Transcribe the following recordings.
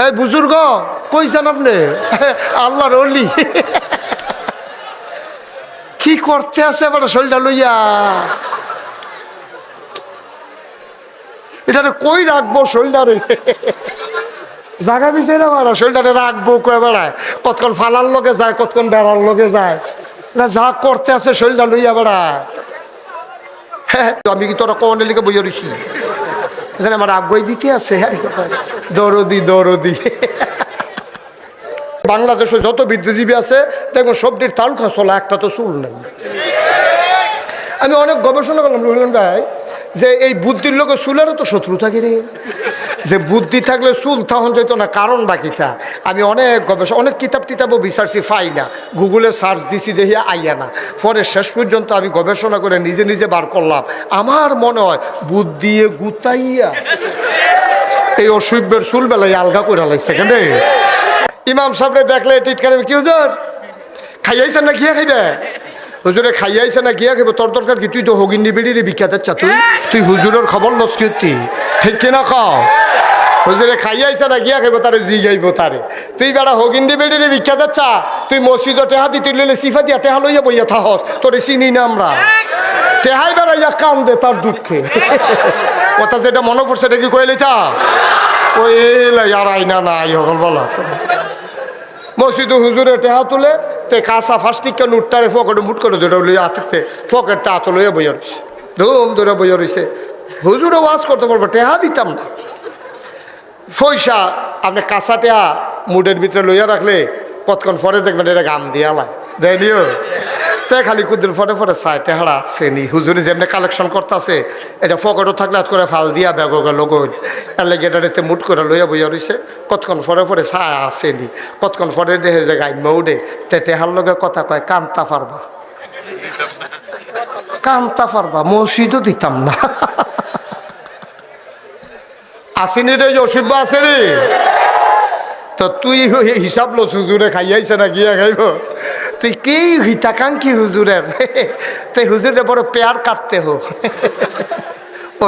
এই বুজুর্গ কইছেন আপনি? আল্লাহর অলি। কি করতে আছে এবার শরীরটা লইয়া? এটা কই রাখব শরীরটারে? জাগা বিছে না মারা শরীরটারে রাখব কয়ে বেড়ায়। কতক্ষণ ফালার লগে যায়, কতক্ষণ বেড়ার লগে যায়। না, যা করতে আছে শরীরটা লইয়া বেড়ায়। হ্যাঁ আমি কি তোরা কোন লিখে বইয়া রইছি? এখানে আমার আগ্রহ দিতে আছে হ্যাঁ। দরদি দরদি। বাংলাদেশে যত বুদ্ধিজীবী আছে, দেখুন সবটির তাল খসলা একটা তো চুল নেই। আমি অনেক গবেষণা করলাম রহিলাম ভাই, যে এই বুদ্ধির লোকের চুলেরও তো শত্রু থাকে রে। যে বুদ্ধি থাকলে চুল তখন যেত না, কারণ বাকি বাকিটা। আমি অনেক গবেষণা, অনেক কিতাব টিতাবও বিচারছি পাই না। গুগলে সার্চ দিছি, দেখি আইয়া না। পরে শেষ পর্যন্ত আমি গবেষণা করে নিজে নিজে বার করলাম। আমার মনে হয় বুদ্ধি গুতাইয়া এই অসুভ্যের চুল বেলায় আলগা করে লাগছে কেন? ইমাম সাহেবরে দেখলে টিটকারে, কি হুজুর? খাইয়াইছেন না গিয়া খাইবে? হুজুরে খাইয়াইছে না গিয়া খাইবে, তোর দরকার কি? তুই তো হগিন নিবিড়ি বিখ্যাত চা তুই? তুই হুজুরের খবর লস কীর্তি ঠিক কিনা খাও হুজুরে খাইয়াইছে না গিয়া খাইব, তারে জি গাইব তারে। তুই বেড়া হগিন নিবিড়ি বিখ্যাত চা তুই মসজিদ টেহা দিতে লইলে সিফা দিয়া টেহা লইয়া বইয়া থাহস, তোরে চিনি না আমরা। টেহাই বেড়াইয়া কান দে তার দুঃখে। কথা যেটা মনে পড়ছে, এটা কি কইলি তা আর না হুজুরে টেহা তুলে, তে কাঁচা মুট করে লইয়া বইয়া ধুম ধরে বইয়া হুজুরে টেহা দিতাম না। পয়সা, আপনি কাঁচা টেহা মুডের ভিতরে লইয়া রাখলে, কতক্ষণ পরে দেখবেন এটা গাম দিয়া লাই। দেয়নিও তাই খালি কুদ্দুর ফটে ফটে চাই টেহারা শ্রেণি হুজুরে যেমনি কালেকশন করতেছে, এটা ফকেটও থাকলে হাত করে ফাল দিয়া ব্যাগ লেগে। এটাতে মুট করে লইয়া বইয়া রইছে কতক্ষণ ফরে ফরে ছায় আসেনি কতক্ষণ ফরে দেহে যে গাই মৌডে, তে টেহার লগে কথা কয়, কান্তা পারবা? কান্তা পারবা, মসজিদও দিতাম না। আসেনি রে অসুখ আছে রে তো তুই হিসাব লো হুজুরে, খাইয়াইছে না, গিয়া খাইব? তুই কি হিতাকাঙ্ক্ষী হুজুরের। তুই হুজুরে বড় পেয়ার কাটতে হো।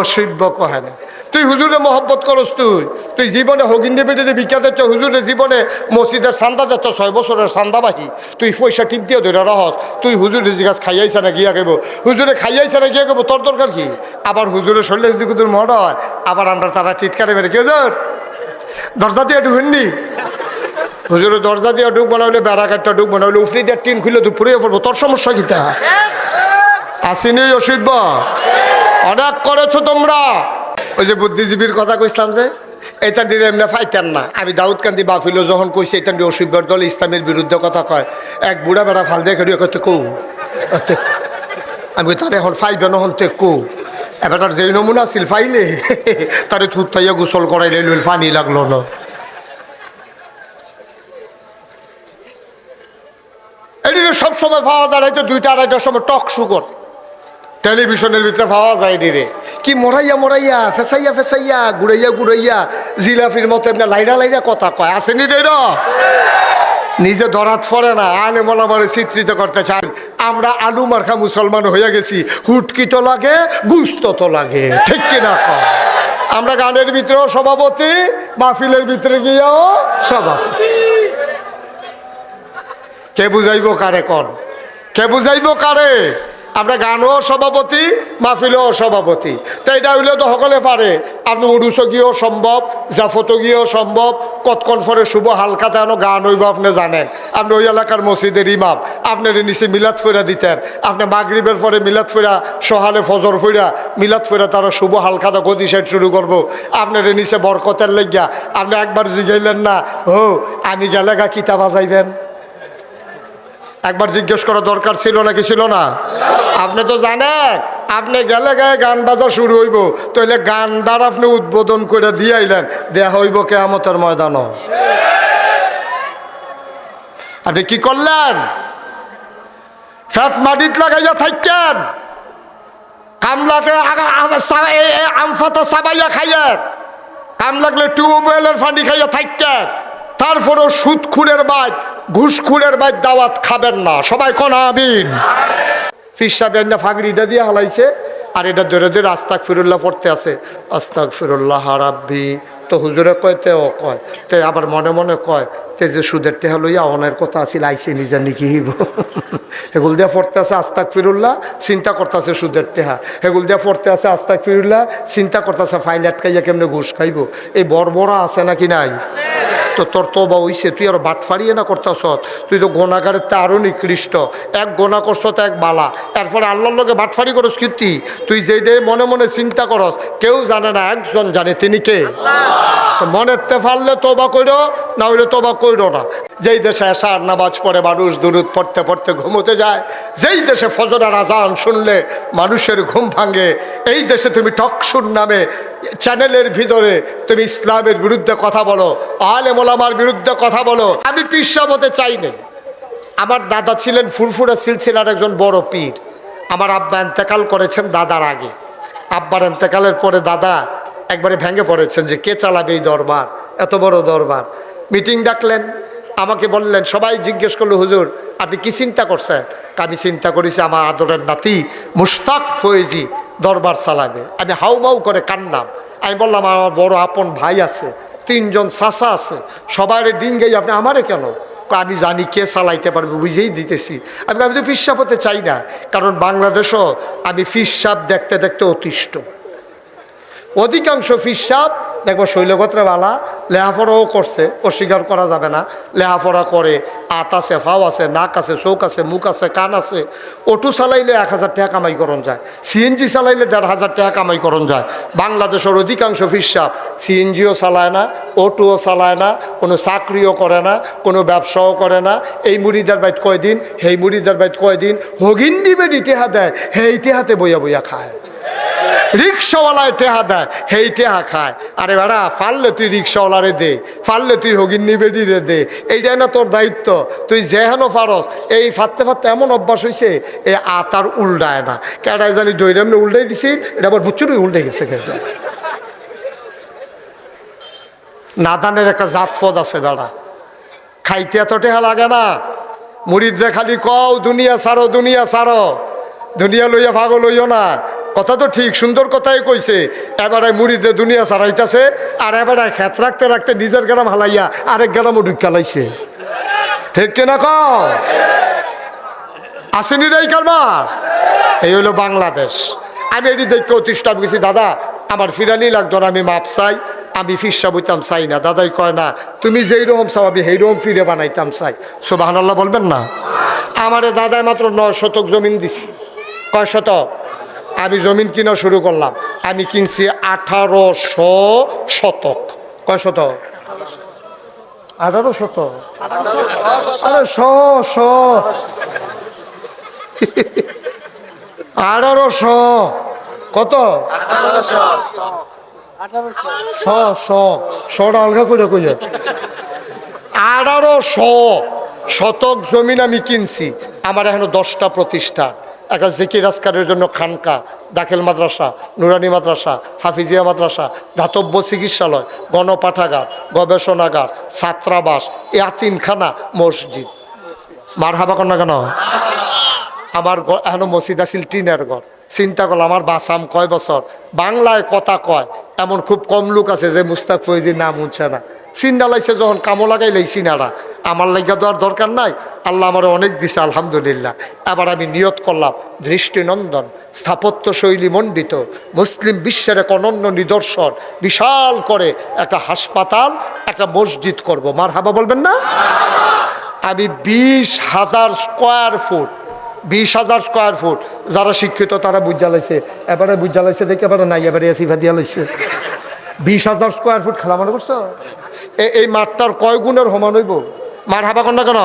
অসভ্য কহে না তুই হুজুরে মহব্বত করস তুই। তুই জীবনে হগিন্দি বেটিতে বিখ্যাত হচ্ছে হুজুরে জীবনে মসজিদের সান্দা যাচ্ছ ছয় বছরের সান্দাবাহী। তুই পয়সা টিপ দিয়ে ধরে রহস তুই হুজুরে জিজ্ঞাসা খাইয়াইছে না গিয়া খাইব হুজুরে খাইয়াইছে না গিয়া খাইব তোর দরকার কি? আবার হুজুরে শরীরে যদি কুতুর মড হয়, আবার আমরা তারা চিৎকারে মেরে কেউ দরজা দিয়ে ঢুকেননি? হুজুরে দরজা দিয়ে ঢুক বানাইলে বেড়া কাটটা ঢুক বানাইলে, উফরি দিয়ে টিন খুলে দুপুরে পড়ব, তোর সমস্যা কিতা আসিনি অসুখ অনেক করেছ তোমরা। ওই যে বুদ্ধিজীবীর কথা কইছিলাম যে এইটান এমনি ফাইতেন না। আমি দাউদ কান্দি বাফিলো যখন কইছি এইটান অসুখর দল ইসলামের বিরুদ্ধে কথা কয়, এক বুড়া বেড়া ফাল দিয়ে খেড়িয়ে কত কৌ। আমি তার এখন ফাইবে নহন তে কৌ? এবার তার যেই নমুনা আছিল, ফাইলে, তারে থুত থাইয়া গোসল করাইলে পানি লাগল না। এটি সব সময় পাওয়া যায় হয়তো দুইটা, আড়াইটার সময় টক শুকর। টেলিভিশনের ভিতরে পাওয়া যায় রে কি মরাইয়া মরাইয়া, ফেসাইয়া ফেসাইয়া, গুড়াইয়া গুড়াইয়া জিলাফির মতো এমনি লাইরা লাইরা কথা কয়। আসেনি র? নিজে ধরাত পড়ে না, আলে মলামারে চিত্রিত করতে চান আমরা আলু মার্খা মুসলমান হয়ে গেছি, হুটকি তো লাগে, গুস্ত তো লাগে। ঠিক কিনা কয়? আমরা গানের ভিতরেও সভাপতি, মাহফিলের ভিতরে গিয়েও সভাপতি। কে বুঝাইব কারে কন? কে বুঝাইব কারে? আমরা গানও সভাপতি, মাহফিলও সভাপতি। তো এটা হইলে তো সকলে পারে। আপনি উড়ুস গিয়েও সম্ভব জাফত গিয়েও সম্ভব কতক্ষণ পরে শুভ হালকা তেন গান হইব আপনি জানেন। আপনি ওই এলাকার মসজিদের ইমাম আপনার নিচে মিলাদ ফেরা দিতেন। আপনি মাগরিবের পরে মিলাদ ফেরা সহালে ফজর ফেরা, মিলাদ ফেরা তারা শুভ হালকাটা গতি সাইড শুরু করব। আপনার নিচে বরকতের লেগিয়া, আপনি একবার জিগাইলেন না, ও, আমি গেলে গা কিতা বাজাইবেন একবার জিজ্ঞেস করা দরকার ছিল নাকি ছিল না? আপনি তো জানেন, আপনি গেলে গায়ে গান বাজা শুরু হইব। তাহলে গানটার আপনি উদ্বোধন করে দিয়ে আইলেন, দেয়া হইব কেয়ামতের ময়দানও। আপনি কি করলেন? ফ্যাট মাটিত লাগাইয়া থাকেন কামলাকে আমফাতা সাবাইয়া খাইয়েন। কাম লাগলে টিউবওয়েলের পানি খাইয়া থাকেন তারপরেও সুদখুরের বাইক ঘুষখুরের বাইক দাওয়াত খাবেন না। সবাই কোন আমিন? ফিসাবেন না ফাগড়িটা দিয়ে হালাইছে, আর এটা ধরে ধরে আস্তাক ফিরুল্লাহ পড়তে আছে। আস্তাক ফিরুল্লাহ রাব্বি তো হুজুরে কয়, তে ও কয়, তে আবার মনে মনে কয়, তে যে সুদের টেহা লইয়া অনের কথা আছিল আইসে নিজে নিকি হিব। হেগুল দিয়া পড়তে আছে আস্তাক ফিরুল্লাহ চিন্তা করতেছে সুদের টেহা। হেগুল দিয়া পড়তে আছে আস্তাক ফিরুল্লাহ চিন্তা করতেছে ফাইল আটকাইয়া কেমনে ঘুষ খাইব। এই বড় আছে নাকি নাই? তো তোর তো বা হইছে তুই আর বাট ফাড়িয়ে না করতাস তুই তো গোনাগারের তো আরও নিকৃষ্ট এক গোনা করছ তো এক বালা। এরপরে আল্লাহর লোকে বাটফারি করস কীর্তি তুই যেই দে মনে মনে চিন্তা করস কেউ জানে না একজন জানে তিনি কে? মনে মনের তে ফাললে তোবা কইর না হইলে তো তোবা কইর না। যেই দেশে এসার নামাজ পড়ে, মানুষ দুরুদ পড়তে পড়তে ঘুমোতে যায়, যেই দেশে ফজরার আজান শুনলে মানুষের ঘুম ভাঙে, এই দেশে তুমি টকশুন নামে চ্যানেলের ভিতরে তুমি ইসলামের বিরুদ্ধে কথা বলো আলে মোলামার বিরুদ্ধে কথা বলো। আমি পিসাব হতে চাই না আমার দাদা ছিলেন ফুরফুরা সিলসিলার একজন বড় পীর। আমার আব্বা এন্তেকাল করেছেন দাদার আগে। আব্বার এন্তেকালের পরে দাদা একবারে ভেঙে পড়েছেন যে, কে চালাবে এই দরবার? এত বড় দরবার। মিটিং ডাকলেন। আমাকে বললেন, সবাই জিজ্ঞেস করল, হুজুর, আপনি কি চিন্তা করছেন? আমি চিন্তা করেছি, আমার আদরের নাতি মুস্তাক ফয়েজি দরবার চালাবে। আমি হাউমাউ করে কান্নাম। আমি বললাম, আমার বড় আপন ভাই আছে, তিনজন চাষা আছে সবার ডিঙ্গেই আপনি আমারে কেন? আমি জানি কে চালাইতে পারবে, বুঝেই দিতেছি। আমি আমি তো ফিসাব হতে চাই না, কারণ বাংলাদেশও আমি ফিসাব দেখতে দেখতে অতিষ্ঠ। অধিকাংশ ফিসাব দেখব শৈলগত্রে বালা লেহাফড়াও করছে, অস্বীকার করা যাবে না। লেহাফড়া করে, আত আছে, ফাও আছে, নাক আছে, চোখ আছে, মুখ আছে, কান আছে। অটো চালাইলে এক হাজার টাকা কামাই করণ যায়। সিএনজি চালাইলে দেড় হাজার টাকা কামাই করণ যায়। বাংলাদেশের অধিকাংশ ফিসাব সিএনজিও চালায় না, অটোও চালায় না, কোনো চাকরিও করে না, কোনো ব্যবসাও করে না। এই মুড়িদার বাইত কয়দিন, সেই মুড়িদার বাইত কয়দিন হগিন দিবে টেহা দেয়, সেই টেহাতে বইয়া বইয়া খায়। রিক্সাওয়ালায় টেহা দেয়, হেই টেহা খায়। আরে বেড়া পারলে তুই রিক্সাওয়ালারে দে পারলে তুই হগিন্নি বেডিরে দে, এইটাই না তোর দায়িত্ব। তুই যেহেন পারস, এই ফাটতে ফাটতে এমন অভ্যাস হয়েছে এই আতার উল্টায় না। কেটাই জানি দৈরামনে উল্টাই দিছি, এটা আবার বুচ্চুরই উল্টে গেছে কেটে নাদানের একটা জাত পদ আছে বেড়া। খাইতে এত টেহা লাগে না। মুড়িদরে খালি কও, দুনিয়া সারো দুনিয়া সারো দুনিয়া লইয়া ভাগো লইও না। কথা তো ঠিক, সুন্দর কথাই কইছে। এবারে মুড়িদে দুনিয়া সারাইতেছে, আর এবারে খেত রাখতে রাখতে নিজের গ্রাম হালাইয়া আরেক গ্রামও ঢুকালাইছে ঠিক কিনা ক আসেনি রে কারবার এই হলো বাংলাদেশ। আমি এটি দেখতে অতিষ্ঠ গেছি দাদা, আমার ফিরানি লাগতো না, আমি মাপ চাই, আমি ফিরসা বইতাম, চাই না। দাদাই কয়, না, তুমি যেই রকম চাও, আমি সেই রকম ফিরে বানাইতাম, চাই। সোবাহান বলবেন না? আমারে দাদাই মাত্র নয় শতক জমিন দিছি। কয় শতক? আমি জমিন কিনা শুরু করলাম। আমি কিনছি আঠারোশো শতক। কয় শতক? আঠারো শতক। আরে শ শ কত? শ শ আলগা করে কই আঠারোশো শতক জমিন আমি কিনছি। আমার এখনও দশটা প্রতিষ্ঠান। একটা জিকির আসকারের জন্য খানকা, দাখিল মাদ্রাসা, নুরানি মাদ্রাসা, হাফিজিয়া মাদ্রাসা ধাতব্য চিকিৎসালয়, গণপাঠাগার, গবেষণাগার, ছাত্রাবাস, ইয়াতিমখানা, মসজিদ। মার হাবা কন্যা কেন? আমার এখনও মসজিদ আছিল টিনের ঘর। চিন্তা করলাম আমার বাসাম কয় বছর? বাংলায় কথা কয়, এমন খুব কম লোক আছে যে মুস্তাক ফৈজির নাম উঠছে না। চিন্তা লাইছে যখন কামো লাগাইলেই সিনারা আমার লাগিয়া দেওয়ার দরকার নাই, আল্লাহ আমার অনেক দিছে, আলহামদুলিল্লাহ। এবার আমি নিয়ত করলাম, দৃষ্টিনন্দন, স্থাপত্য শৈলী মণ্ডিত, মুসলিম বিশ্বের এক অনন্য নিদর্শন, বিশাল করে একটা হাসপাতাল, একটা মসজিদ করব। মার হাবা বলবেন না? আমি বিশ হাজার স্কোয়ার ফুট বিশ হাজার স্কোয়ার ফুট যারা শিক্ষিত, তারা বুঝা লাইছে এবারে বুঝা লাইছে দেখে এবারে নাই, এবারে এসি ভাদিয়া লাইছে। বিশ হাজার স্কোয়ার ফুট খেলা মনে করছ এই মাঠটার কয় গুণের সমান হইব? মার হাবা কন্যা কেন?